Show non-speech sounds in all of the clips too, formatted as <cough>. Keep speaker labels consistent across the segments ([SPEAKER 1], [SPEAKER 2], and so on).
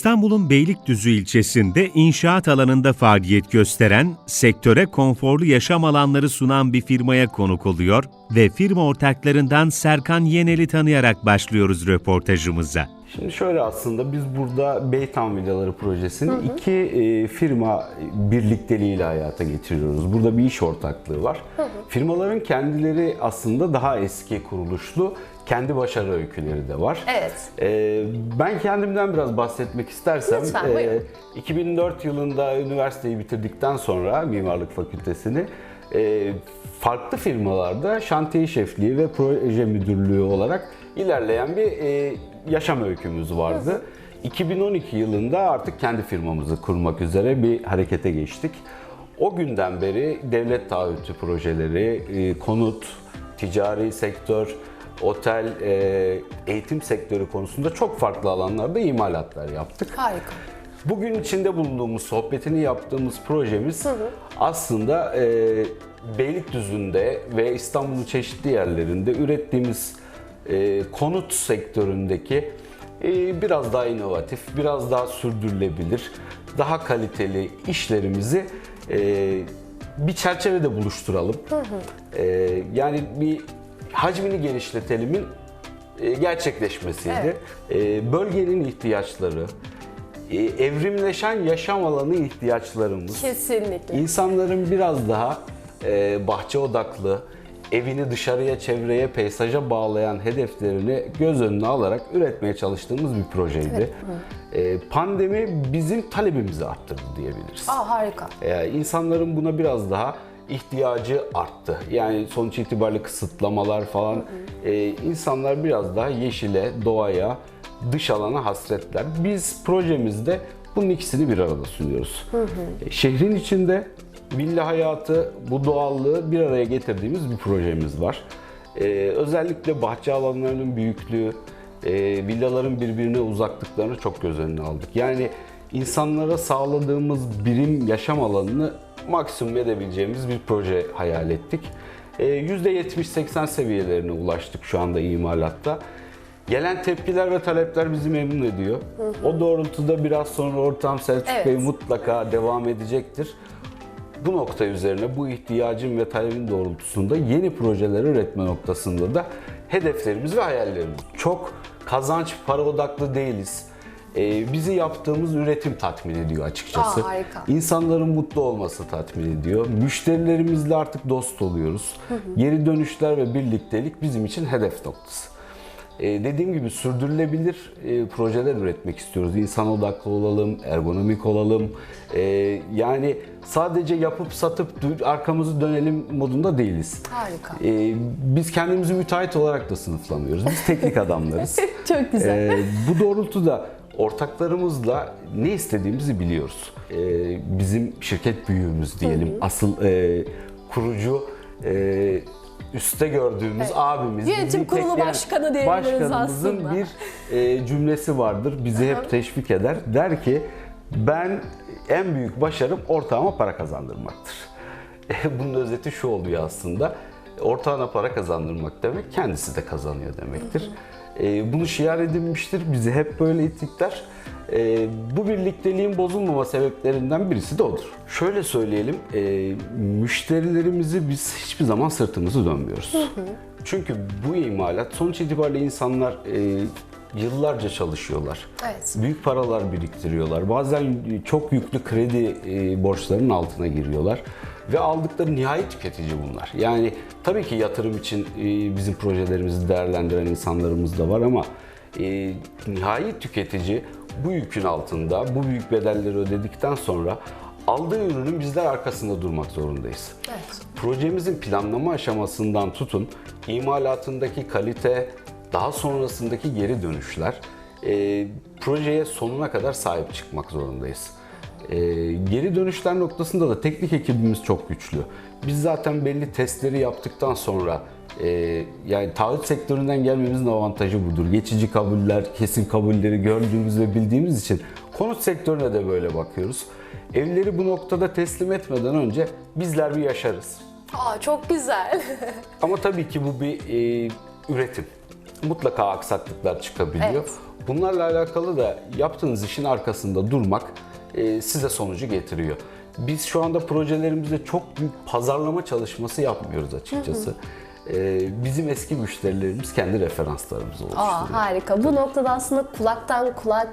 [SPEAKER 1] İstanbul'un Beylikdüzü ilçesinde inşaat alanında faaliyet gösteren, sektöre konforlu yaşam alanları sunan bir firmaya konuk oluyor ve firma ortaklarından Serkan Yenel'i tanıyarak başlıyoruz röportajımıza.
[SPEAKER 2] Şimdi şöyle aslında biz burada Beytown Villaları projesini iki e, firma birlikteliğiyle hayata getiriyoruz. Burada bir iş ortaklığı var. Firmaların kendileri aslında daha eski kuruluşlu, kendi başarı öyküleri de var.
[SPEAKER 3] Evet.
[SPEAKER 2] E, ben kendimden biraz bahsetmek istersem,
[SPEAKER 3] Lütfen,
[SPEAKER 2] e,
[SPEAKER 3] buyurun.
[SPEAKER 2] 2004 yılında üniversiteyi bitirdikten sonra Mimarlık Fakültesini e, farklı firmalarda şantiye şefliği ve proje müdürlüğü olarak ilerleyen bir e, yaşam öykümüz vardı. 2012 yılında artık kendi firmamızı kurmak üzere bir harekete geçtik. O günden beri devlet taahhütü projeleri, e, konut, ticari sektör, otel, e, eğitim sektörü konusunda çok farklı alanlarda imalatlar yaptık.
[SPEAKER 3] Harika.
[SPEAKER 2] Bugün içinde bulunduğumuz, sohbetini yaptığımız projemiz aslında e, Beylikdüzü'nde ve İstanbul'un çeşitli yerlerinde ürettiğimiz e, konut sektöründeki e, biraz daha inovatif, biraz daha sürdürülebilir, daha kaliteli işlerimizi e, bir çerçevede buluşturalım. E, yani bir hacmini genişletelimin e, gerçekleşmesiydi. E, Bölgenin ihtiyaçları, e, evrimleşen yaşam alanı ihtiyaçlarımız,
[SPEAKER 3] Kesinlikle.
[SPEAKER 2] insanların biraz daha bahçe odaklı, evini dışarıya, çevreye, peysaja bağlayan hedeflerini göz önüne alarak üretmeye çalıştığımız bir projeydi. E, pandemi bizim talebimizi arttırdı diyebiliriz.
[SPEAKER 3] Aa harika.
[SPEAKER 2] Ee, insanların buna biraz daha ihtiyacı arttı. Yani sonuç itibariyle kısıtlamalar falan e, insanlar biraz daha yeşile, doğaya, dış alana hasretler. Biz projemizde bunun ikisini bir arada sunuyoruz. E, Şehrin içinde villa hayatı, bu doğallığı bir araya getirdiğimiz bir projemiz var. E, özellikle bahçe alanlarının büyüklüğü, e, villaların birbirine uzaklıklarını çok göz önüne aldık. Yani insanlara sağladığımız birim yaşam alanını maksimum edebileceğimiz bir proje hayal ettik. E, %70-80 seviyelerine ulaştık şu anda imalatta. Gelen tepkiler ve talepler bizi memnun ediyor. O doğrultuda biraz sonra ortam Selçuk
[SPEAKER 3] Evet.
[SPEAKER 2] Bey mutlaka devam edecektir. Bu nokta üzerine bu ihtiyacın ve talebin doğrultusunda yeni projeler üretme noktasında da hedeflerimiz ve hayallerimiz. Çok kazanç, para odaklı değiliz. Ee, bizi yaptığımız üretim tatmin ediyor açıkçası.
[SPEAKER 3] Aa, harika.
[SPEAKER 2] İnsanların mutlu olması tatmin ediyor. Müşterilerimizle artık dost oluyoruz. Geri dönüşler ve birliktelik bizim için hedef noktası. Ee, dediğim gibi sürdürülebilir e, projeler üretmek istiyoruz. İnsan odaklı olalım, ergonomik olalım. Ee, yani sadece yapıp satıp arkamızı dönelim modunda değiliz.
[SPEAKER 3] Harika.
[SPEAKER 2] Ee, biz kendimizi müteahhit olarak da sınıflamıyoruz. Biz teknik adamlarız. <laughs>
[SPEAKER 3] Çok güzel.
[SPEAKER 2] Ee, bu doğrultuda ortaklarımızla ne istediğimizi biliyoruz. Ee, bizim şirket büyüğümüz diyelim, asıl e, kurucu e, üstte gördüğümüz abimiz.
[SPEAKER 3] Yönetim kurulu başkanı diyebiliriz
[SPEAKER 2] Başkanımızın
[SPEAKER 3] aslında.
[SPEAKER 2] bir e, cümlesi vardır, bizi hep teşvik eder. Der ki, ben en büyük başarım ortağıma para kazandırmaktır. <laughs> Bunun özeti şu oluyor aslında. Ortağına para kazandırmak demek kendisi de kazanıyor demektir. Ee, bunu şiar edinmiştir. Bizi hep böyle itikler. Ee, bu birlikteliğin bozulmama sebeplerinden birisi de odur. Şöyle söyleyelim, e, müşterilerimizi biz hiçbir zaman sırtımızı dönmüyoruz. Çünkü bu imalat sonuç itibariyle insanlar e, yıllarca çalışıyorlar.
[SPEAKER 3] Evet.
[SPEAKER 2] Büyük paralar biriktiriyorlar. Bazen çok yüklü kredi e, borçlarının altına giriyorlar. Ve aldıkları nihai tüketici bunlar. Yani tabii ki yatırım için e, bizim projelerimizi değerlendiren insanlarımız da var ama e, nihai tüketici bu yükün altında, bu büyük bedelleri ödedikten sonra aldığı ürünün bizler arkasında durmak zorundayız.
[SPEAKER 3] Evet.
[SPEAKER 2] Projemizin planlama aşamasından tutun, imalatındaki kalite, daha sonrasındaki geri dönüşler, e, projeye sonuna kadar sahip çıkmak zorundayız. E, geri dönüşler noktasında da teknik ekibimiz çok güçlü. Biz zaten belli testleri yaptıktan sonra e, yani taahhüt sektöründen gelmemizin avantajı budur. Geçici kabuller, kesin kabulleri gördüğümüz ve bildiğimiz için konut sektörüne de böyle bakıyoruz. Evleri bu noktada teslim etmeden önce bizler bir yaşarız.
[SPEAKER 3] Aa çok güzel. <laughs>
[SPEAKER 2] Ama tabii ki bu bir e, üretim. Mutlaka aksaklıklar çıkabiliyor.
[SPEAKER 3] Evet.
[SPEAKER 2] bunlarla alakalı da yaptığınız işin arkasında durmak e, size sonucu getiriyor. Biz şu anda projelerimizde çok büyük pazarlama çalışması yapmıyoruz açıkçası. E, bizim eski müşterilerimiz kendi referanslarımızı oluşturuyor.
[SPEAKER 3] Aa, harika. Bu noktada aslında kulaktan kulağa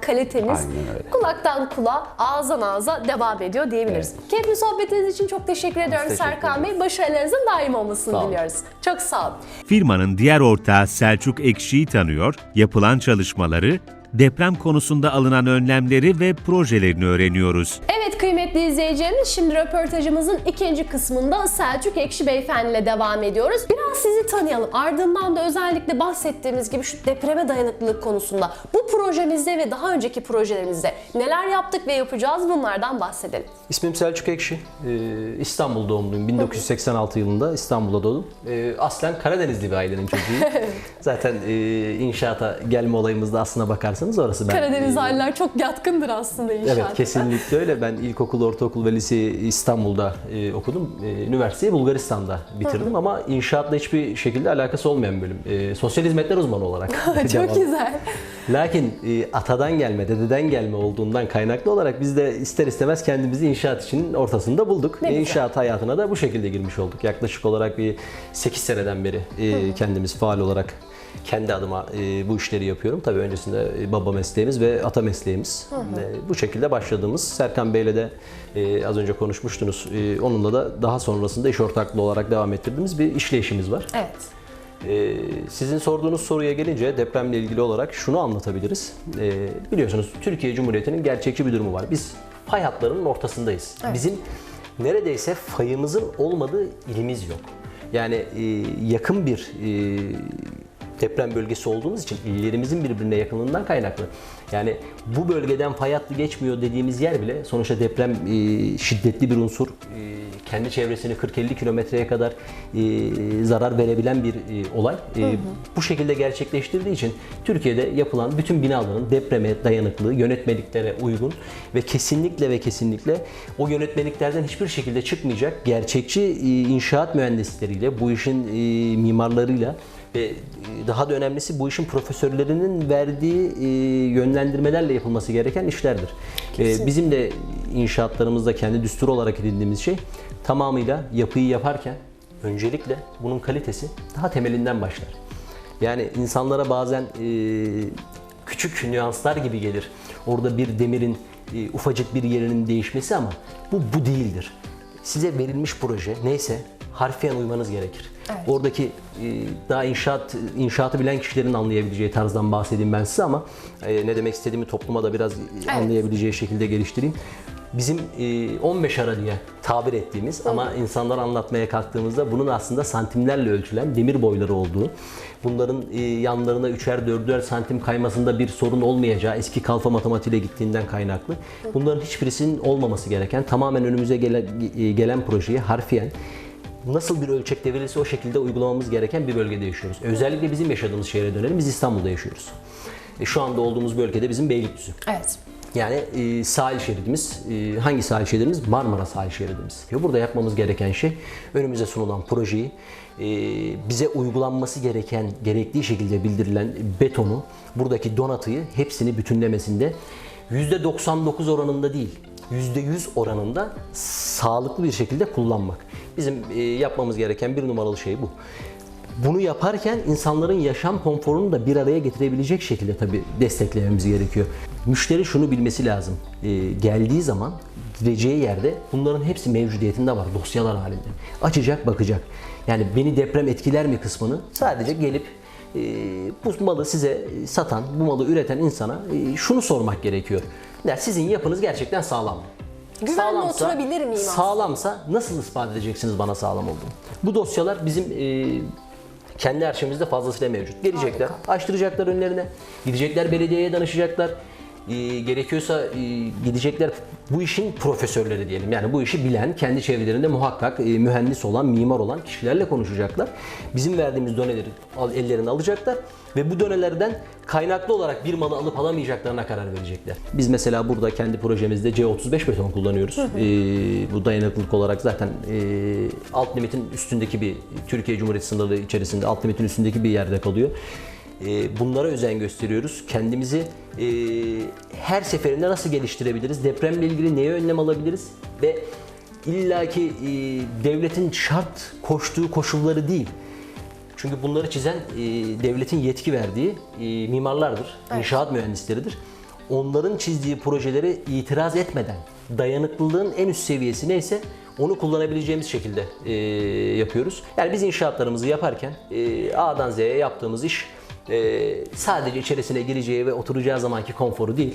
[SPEAKER 2] öyle.
[SPEAKER 3] kulaktan kulağa, ağızdan ağza devam ediyor diyebiliriz. Keyifli sohbetiniz için çok teşekkür ediyorum
[SPEAKER 2] teşekkür
[SPEAKER 3] Serkan Bey. Başarılarınızın daim olmasını
[SPEAKER 2] Sağ olun.
[SPEAKER 3] diliyoruz. Çok sağ olun.
[SPEAKER 1] Firmanın diğer ortağı Selçuk Ekşi'yi tanıyor, yapılan çalışmaları, deprem konusunda alınan önlemleri ve projelerini öğreniyoruz.
[SPEAKER 3] Evet kıymetli izleyicilerimiz şimdi röportajımızın ikinci kısmında Selçuk Ekşi Beyefendi ile devam ediyoruz. Biraz sizi tanıyalım. Ardından da özellikle bahsettiğimiz gibi şu depreme dayanıklılık konusunda bu projemizde ve daha önceki projelerimizde neler yaptık ve yapacağız bunlardan bahsedelim.
[SPEAKER 4] İsmim Selçuk Ekşi. Ee, İstanbul doğumluyum. 1986 yılında İstanbul'da doğdum. Ee, aslen Karadenizli bir ailenin çocuğuyum. <laughs> Zaten e, inşaata gelme olayımızda aslına bakarsanız orası ben.
[SPEAKER 3] Karadeniz aileler çok yatkındır aslında inşaata.
[SPEAKER 4] Evet kesinlikle öyle. Ben ilkokul, ortaokul ve liseyi İstanbul'da e, okudum. E, üniversiteyi Bulgaristan'da bitirdim ama inşaatla hiçbir şekilde alakası olmayan bölüm. E, sosyal hizmetler uzmanı olarak. <laughs>
[SPEAKER 3] Çok güzel.
[SPEAKER 4] Lakin e, atadan gelme, dededen gelme olduğundan kaynaklı olarak biz de ister istemez kendimizi inşaat işinin ortasında bulduk.
[SPEAKER 3] Ne
[SPEAKER 4] E,
[SPEAKER 3] güzel.
[SPEAKER 4] İnşaat hayatına da bu şekilde girmiş olduk. Yaklaşık olarak bir 8 seneden beri e, kendimiz faal olarak kendi adıma e, bu işleri yapıyorum. Tabii öncesinde e, baba mesleğimiz ve ata mesleğimiz. E, bu şekilde başladığımız Serkan Bey'le de e, az önce konuşmuştunuz. E, onunla da daha sonrasında iş ortaklığı olarak devam ettirdiğimiz bir işleyişimiz var.
[SPEAKER 3] Evet.
[SPEAKER 4] Ee, sizin sorduğunuz soruya gelince depremle ilgili olarak şunu anlatabiliriz. Ee, biliyorsunuz Türkiye Cumhuriyeti'nin gerçekçi bir durumu var. Biz fay hatlarının ortasındayız. Bizim neredeyse fayımızın olmadığı ilimiz yok. Yani e, yakın bir e, deprem bölgesi olduğumuz için illerimizin birbirine yakınlığından kaynaklı. Yani bu bölgeden fay hattı geçmiyor dediğimiz yer bile sonuçta deprem e, şiddetli bir unsur. E, kendi çevresini 40-50 kilometreye kadar e, zarar verebilen bir e, olay. E, Bu şekilde gerçekleştirdiği için Türkiye'de yapılan bütün binaların depreme dayanıklı, yönetmeliklere uygun ve kesinlikle ve kesinlikle o yönetmeliklerden hiçbir şekilde çıkmayacak gerçekçi e, inşaat mühendisleriyle, bu işin e, mimarlarıyla ve daha da önemlisi bu işin profesörlerinin verdiği e, yönlendirmelerle yapılması gereken işlerdir. E, Bizim de inşaatlarımızda kendi düsturu olarak edindiğimiz şey tamamıyla yapıyı yaparken öncelikle bunun kalitesi daha temelinden başlar. Yani insanlara bazen e, küçük nüanslar gibi gelir. Orada bir demirin e, ufacık bir yerinin değişmesi ama bu bu değildir. Size verilmiş proje neyse harfiyen uymanız gerekir. Oradaki e, daha inşaat inşaatı bilen kişilerin anlayabileceği tarzdan bahsedeyim ben size ama e, ne demek istediğimi topluma da biraz anlayabileceği şekilde geliştireyim. Bizim e, 15 ara diye tabir ettiğimiz ama insanlar anlatmaya kalktığımızda bunun aslında santimlerle ölçülen demir boyları olduğu, bunların e, yanlarına üçer dörder santim kaymasında bir sorun olmayacağı eski kalfa matematiğiyle gittiğinden kaynaklı. Bunların hiçbirisinin olmaması gereken tamamen önümüze gelen, e, gelen projeyi harfiyen nasıl bir ölçekte verilirse o şekilde uygulamamız gereken bir bölgede yaşıyoruz. Özellikle bizim yaşadığımız şehre dönelim. Biz İstanbul'da yaşıyoruz. E, şu anda olduğumuz bölgede bizim Beylikdüzü.
[SPEAKER 3] Evet.
[SPEAKER 4] Yani e, sahil şeridimiz, e, hangi sahil şeridimiz? Marmara sahil şeridimiz. Ve Burada yapmamız gereken şey önümüze sunulan projeyi e, bize uygulanması gereken, gerektiği şekilde bildirilen betonu, buradaki donatıyı hepsini bütünlemesinde %99 oranında değil, %100 oranında sağlıklı bir şekilde kullanmak. Bizim e, yapmamız gereken bir numaralı şey bu. Bunu yaparken insanların yaşam konforunu da bir araya getirebilecek şekilde tabii desteklememiz gerekiyor. Müşteri şunu bilmesi lazım. Ee, geldiği zaman gideceği yerde bunların hepsi mevcudiyetinde var dosyalar halinde. Açacak bakacak. Yani beni deprem etkiler mi kısmını sadece gelip e, bu malı size satan, bu malı üreten insana e, şunu sormak gerekiyor. Ya sizin yapınız gerçekten sağlam mı?
[SPEAKER 3] Güvenle oturabilir miyim aslında?
[SPEAKER 4] Sağlamsa nasıl ispat edeceksiniz bana sağlam olduğunu? Bu dosyalar bizim e, kendi arşivimizde fazlasıyla mevcut. Gelecekler, açtıracaklar önlerine, gidecekler belediyeye danışacaklar. E, gerekiyorsa e, gidecekler bu işin profesörleri diyelim. Yani bu işi bilen, kendi çevrelerinde muhakkak e, mühendis olan, mimar olan kişilerle konuşacaklar. Bizim verdiğimiz doneleri al- ellerine alacaklar ve bu dönelerden kaynaklı olarak bir malı alıp alamayacaklarına karar verecekler. Biz mesela burada kendi projemizde C35 beton kullanıyoruz. Ee, bu dayanıklılık olarak zaten e, alt limitin üstündeki bir Türkiye Cumhuriyeti sınırları içerisinde alt limitin üstündeki bir yerde kalıyor. E, bunlara özen gösteriyoruz. Kendimizi e, her seferinde nasıl geliştirebiliriz? Depremle ilgili neye önlem alabiliriz? Ve illaki e, devletin şart koştuğu koşulları değil. Çünkü bunları çizen e, devletin yetki verdiği e, mimarlardır, inşaat mühendisleridir. Onların çizdiği projeleri itiraz etmeden dayanıklılığın en üst seviyesi neyse onu kullanabileceğimiz şekilde e, yapıyoruz. Yani biz inşaatlarımızı yaparken e, A'dan Z'ye yaptığımız iş e, sadece içerisine gireceği ve oturacağı zamanki konforu değil.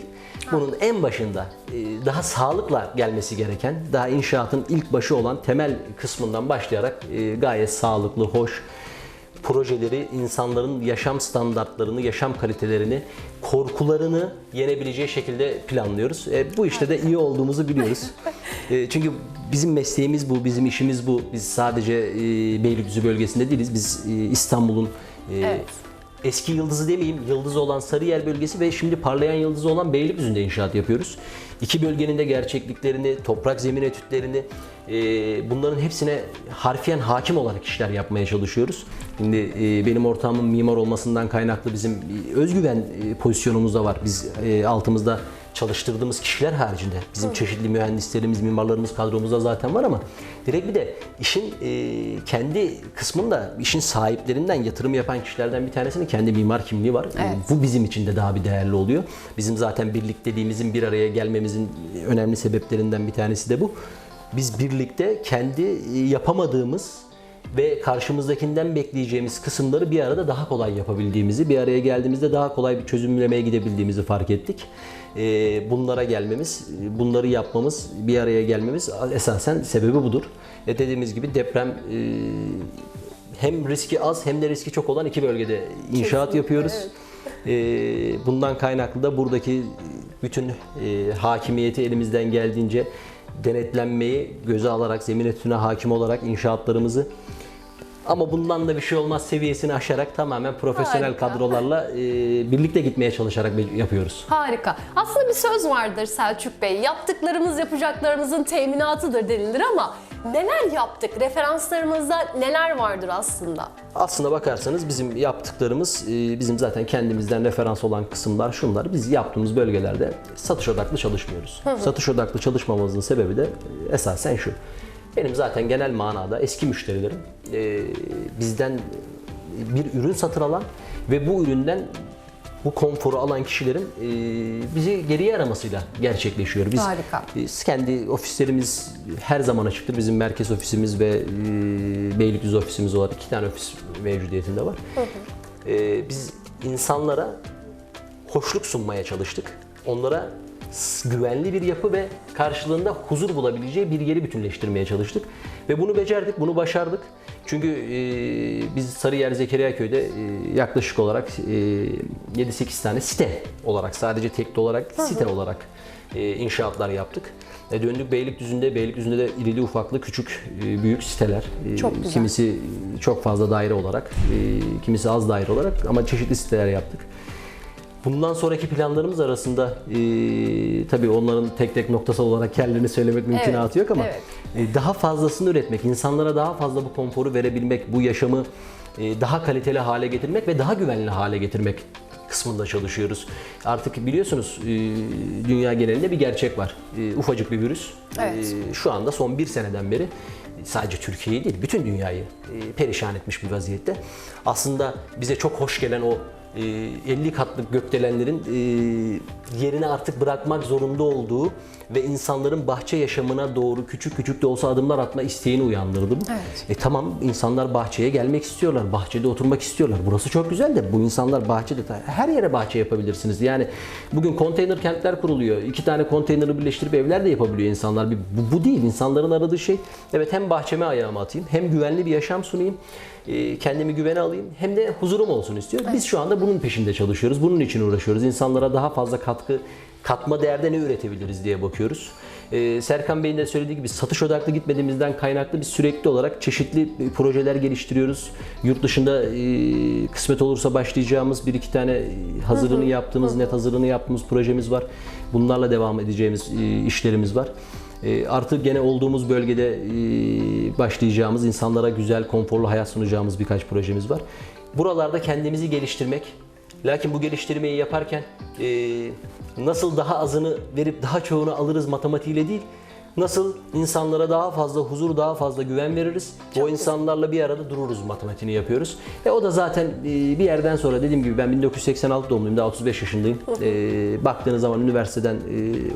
[SPEAKER 4] Bunun en başında e, daha sağlıkla gelmesi gereken, daha inşaatın ilk başı olan temel kısmından başlayarak e, gayet sağlıklı, hoş, projeleri insanların yaşam standartlarını, yaşam kalitelerini, korkularını yenebileceği şekilde planlıyoruz. E, bu işte de iyi olduğumuzu biliyoruz. E, çünkü bizim mesleğimiz bu, bizim işimiz bu. Biz sadece e, Beylikdüzü bölgesinde değiliz. Biz e, İstanbul'un e,
[SPEAKER 3] Evet.
[SPEAKER 4] Eski yıldızı demeyeyim, yıldızı olan Sarıyer bölgesi ve şimdi parlayan yıldızı olan Beylikdüzü'nde inşaat yapıyoruz. İki bölgenin de gerçekliklerini, toprak zemin etütlerini, e, bunların hepsine harfiyen hakim olarak işler yapmaya çalışıyoruz. Şimdi e, benim ortağımın mimar olmasından kaynaklı bizim özgüven e, pozisyonumuz da var. Biz e, altımızda çalıştırdığımız kişiler haricinde bizim çeşitli mühendislerimiz, mimarlarımız kadromuzda zaten var ama direkt bir de işin e, kendi kısmında işin sahiplerinden yatırım yapan kişilerden bir tanesinin kendi mimar kimliği var. E, Bu bizim için de daha bir değerli oluyor. Bizim zaten birlikteliğimizin bir araya gelmemizin önemli sebeplerinden bir tanesi de bu. Biz birlikte kendi e, yapamadığımız ve karşımızdakinden bekleyeceğimiz kısımları bir arada daha kolay yapabildiğimizi, bir araya geldiğimizde daha kolay bir çözümlemeye gidebildiğimizi fark ettik. Ee, Bunlara gelmemiz, bunları yapmamız, bir araya gelmemiz esasen sebebi budur. E dediğimiz gibi deprem e, hem riski az hem de riski çok olan iki bölgede inşaat
[SPEAKER 3] Kesinlikle,
[SPEAKER 4] yapıyoruz.
[SPEAKER 3] evet.
[SPEAKER 4] Ee, bundan kaynaklı da buradaki bütün e, hakimiyeti elimizden geldiğince denetlenmeyi göze alarak, zemin etütüne hakim olarak inşaatlarımızı ama bundan da bir şey olmaz seviyesini aşarak tamamen profesyonel
[SPEAKER 3] Harika.
[SPEAKER 4] kadrolarla e, birlikte gitmeye çalışarak yapıyoruz.
[SPEAKER 3] Harika. Aslında bir söz vardır Selçuk Bey. Yaptıklarımız yapacaklarımızın teminatıdır denilir ama neler yaptık? Referanslarımızda neler vardır aslında?
[SPEAKER 4] Aslına bakarsanız bizim yaptıklarımız, e, bizim zaten kendimizden referans olan kısımlar şunlar. Biz yaptığımız bölgelerde satış odaklı çalışmıyoruz. Satış odaklı çalışmamızın sebebi de e, esasen şu. Benim zaten genel manada eski müşterilerim e, bizden bir ürün satın alan ve bu üründen bu konforu alan kişilerin e, bizi geriye aramasıyla gerçekleşiyor. Biz
[SPEAKER 3] Harika.
[SPEAKER 4] biz kendi ofislerimiz her zaman açıktır. Bizim merkez ofisimiz ve e, Beylikdüzü ofisimiz olarak iki tane ofis mevcudiyetinde var. E, biz insanlara hoşluk sunmaya çalıştık. Onlara güvenli bir yapı ve karşılığında huzur bulabileceği bir yeri bütünleştirmeye çalıştık. Ve bunu becerdik, bunu başardık. Çünkü e, biz Sarıyer Zekeriya Köy'de e, yaklaşık olarak e, 7-8 tane site olarak sadece tekli olarak site olarak e, inşaatlar yaptık. E, döndük Beylikdüzü'nde, Beylikdüzü'nde de irili ufaklı küçük e, büyük siteler. E,
[SPEAKER 3] Çok güzel.
[SPEAKER 4] Kimisi çok fazla daire olarak, e, kimisi az daire olarak ama çeşitli siteler yaptık. Bundan sonraki planlarımız arasında e, tabii onların tek tek noktasal olarak kendilerini söylemek mümkünatı yok ama
[SPEAKER 3] evet.
[SPEAKER 4] e, daha fazlasını üretmek, insanlara daha fazla bu konforu verebilmek, bu yaşamı e, daha kaliteli hale getirmek ve daha güvenli hale getirmek kısmında çalışıyoruz. Artık biliyorsunuz e, dünya genelinde bir gerçek var. E, ufacık bir virüs.
[SPEAKER 3] Evet.
[SPEAKER 4] E, şu anda son bir seneden beri sadece Türkiye'yi değil bütün dünyayı e, perişan etmiş bir vaziyette. Aslında bize çok hoş gelen o 50 katlık gökdelenlerin e, yerini artık bırakmak zorunda olduğu ve insanların bahçe yaşamına doğru küçük küçük de olsa adımlar atma isteğini uyandırdı bu.
[SPEAKER 3] Evet.
[SPEAKER 4] E tamam insanlar bahçeye gelmek istiyorlar, bahçede oturmak istiyorlar. Burası çok güzel de bu insanlar bahçede her yere bahçe yapabilirsiniz. Yani bugün konteyner kentler kuruluyor. İki tane konteyneri birleştirip evler de yapabiliyor insanlar. Bu, bu değil. İnsanların aradığı şey evet hem bahçeme ayağımı atayım hem güvenli bir yaşam sunayım. E, Kendimi güvene alayım hem de huzurum olsun istiyor. Biz şu anda bunun peşinde çalışıyoruz. Bunun için uğraşıyoruz. İnsanlara daha fazla katkı katma değerde ne üretebiliriz diye bakıyoruz. Ee, Serkan Bey'in de söylediği gibi satış odaklı gitmediğimizden kaynaklı biz sürekli olarak çeşitli e, projeler geliştiriyoruz. Yurt dışında e, kısmet olursa başlayacağımız bir iki tane e, hazırını yaptığımız, net hazırını yaptığımız projemiz var. Bunlarla devam edeceğimiz e, işlerimiz var. E, Artık gene olduğumuz bölgede e, başlayacağımız, insanlara güzel, konforlu hayat sunacağımız birkaç projemiz var. Buralarda kendimizi geliştirmek, Lakin bu geliştirmeyi yaparken e, nasıl daha azını verip daha çoğunu alırız matematiğiyle değil, nasıl insanlara daha fazla huzur, daha fazla güven veririz, o insanlarla bir arada dururuz matematiğini yapıyoruz. E, o da zaten bir yerden sonra dediğim gibi ben 1986 doğumluyum, daha 35 yaşındayım. E, baktığınız zaman üniversiteden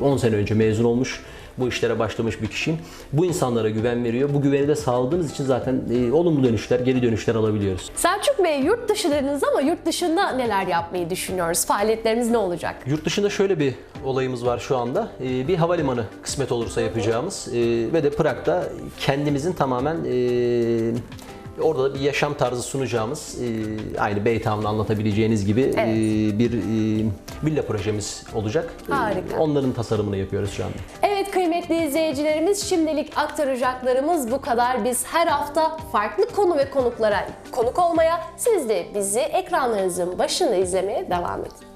[SPEAKER 4] e, 10 sene önce mezun olmuş, bu işlere başlamış bir kişiyim. Bu insanlara güven veriyor. Bu güveni de sağladığımız için zaten e, olumlu dönüşler, geri dönüşler alabiliyoruz.
[SPEAKER 3] Selçuk Bey yurt dışı dediniz ama yurt dışında neler yapmayı düşünüyoruz? Faaliyetlerimiz ne olacak?
[SPEAKER 4] Yurt dışında şöyle bir olayımız var şu anda. Ee, Bir havalimanı kısmet olursa yapacağımız ee, ve de Prag'da kendimizin tamamen ee, orada da bir yaşam tarzı sunacağımız ee, aynı Beytown'u anlatabileceğiniz gibi ee, bir ee, villa projemiz olacak. Ee,
[SPEAKER 3] Harika.
[SPEAKER 4] Onların tasarımını yapıyoruz şu anda.
[SPEAKER 3] Evet kıymetli izleyicilerimiz şimdilik aktaracaklarımız bu kadar. Biz her hafta farklı konu ve konuklara konuk olmaya, siz de bizi ekranlarınızın başında izlemeye devam edin.